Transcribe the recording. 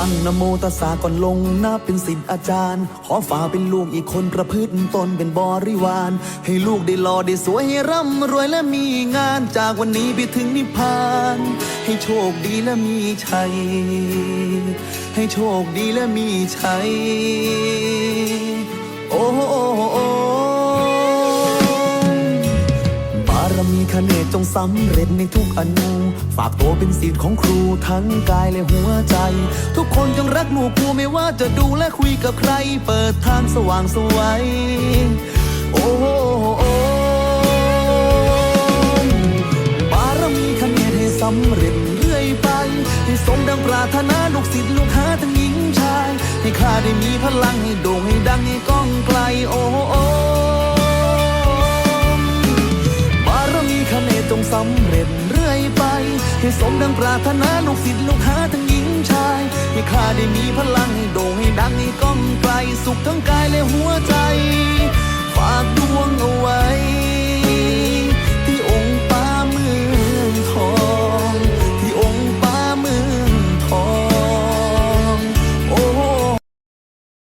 ตั้งนโมตัสสะก่อนลงหน้าเป็นศิษย์อาจารย์ ขอฝ่าเป็นลูกอีกคนประพฤติตนเป็นบริวาร ให้ลูกได้หล่อได้สวยให้ร่ำรวยและมีงานจากวันนี้ไปถึงนิพพาน ให้โชคดีและมีชัย ให้โชคดีและมีชัยารมีคเนจงสำเร็จในทุกอนู ฝากตัวเป็นศิษย์ของครูทั้งกายและหัวใจ ทุกคนจงรักหมู่กูไม่ว่าจะดูและคุยกับใคร เปิดทางสว่างสวัยโอ้โอบารมีคเนศให้สำเร็จเรื่อยไปให้สมดังปรารถนาลูกศิษย์ลูกหาทั้งหญิงชาย ให้ข้าได้มีพลังให้โด่งให้ดัง สำเร็จเรื่อยไป ให้สมดังปรารถนาลูกศิษย์ลูกหาทั้งหญิงชาย ให้ข้าได้มีพลังให้โด่งให้ดังให้ก้องไกล สุขทั้งกายและหัวใจ